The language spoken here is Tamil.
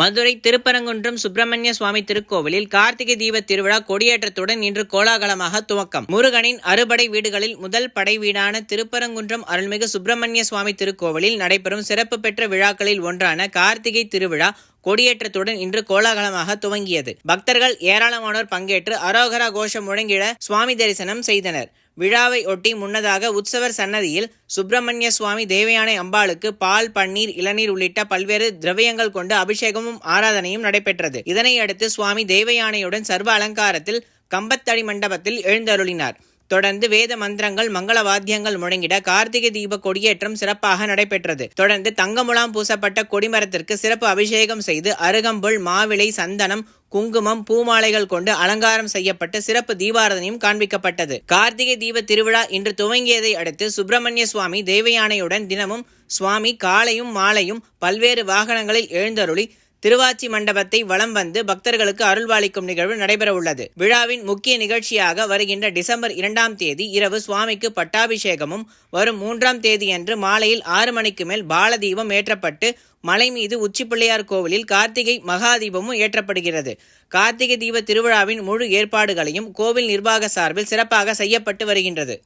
மதுரை திருப்பரங்குன்றம் சுப்பிரமணிய சுவாமி திருக்கோவிலில் கார்த்திகை தீப திருவிழா கொடியேற்றத்துடன் இன்று கோலாகலமாக துவக்கம். முருகனின் அறுபடை வீடுகளில் முதல் படை வீடான திருப்பரங்குன்றம் அருள்மிகு சுப்பிரமணிய சுவாமி திருக்கோவிலில் நடைபெறும் சிறப்பு பெற்ற விழாக்களில் ஒன்றான கார்த்திகை திருவிழா கொடியேற்றத்துடன் இன்று கோலாகலமாக துவங்கியது. பக்தர்கள் ஏராளமானோர் பங்கேற்று அரோகரா கோஷம் முழங்கிட சுவாமி தரிசனம் செய்தனர். விழாவை ஒட்டி முன்னதாக உற்சவர் சன்னதியில் சுப்பிரமணிய சுவாமி தேவயானை அம்பாளுக்கு பால் பன்னீர் இளநீர் உள்ளிட்ட பல்வேறு திரவியங்கள் கொண்டு அபிஷேகமும் ஆராதனையும் நடைபெற்றது. இதனை அடுத்து சுவாமி தேவயானையுடன் சர்வ அலங்காரத்தில் கம்பத்தடி மண்டபத்தில் எழுந்தருளினார். தொடர்ந்து வேத மந்திரங்கள் மங்கள வாத்தியங்கள் முழங்கிட கார்த்திகை தீப கொடியேற்றம் சிறப்பாக நடைபெற்றது. தொடர்ந்து தங்கமுலாம் பூசப்பட்ட கொடிமரத்திற்கு சிறப்பு அபிஷேகம் செய்து அருகம்புல் மாவிளை சந்தனம் குங்குமம் பூமாலைகள் கொண்டு அலங்காரம் செய்யப்பட்டு சிறப்பு தீபாரதனையும் காண்பிக்கப்பட்டது. கார்த்திகை தீப திருவிழா இன்று துவங்கியதை அடுத்து சுப்பிரமணிய சுவாமி தேவயானையுடன் தினமும் சுவாமி காலையும் மாலையும் பல்வேறு வாகனங்களில் எழுந்தருளி திருவாச்சி மண்டபத்தை வலம் வந்து பக்தர்களுக்கு அருள்வாளிக்கும் நிகழ்வு நடைபெறவுள்ளது. விழாவின் முக்கிய நிகழ்ச்சியாக வருகின்ற டிசம்பர் இரண்டாம் தேதி இரவு சுவாமிக்கு பட்டாபிஷேகமும் வரும் மூன்றாம் தேதியன்று மாலையில் ஆறு மணிக்கு மேல் பாலதீபம் ஏற்றப்பட்டு மலை மீது உச்சிப்பிள்ளையார் கோவிலில் கார்த்திகை மகாதீபமும் ஏற்றப்படுகிறது. கார்த்திகை தீப திருவிழாவின் முழு ஏற்பாடுகளையும் கோவில் நிர்வாக சார்பில் சிறப்பாக செய்யப்பட்டு வருகின்றது.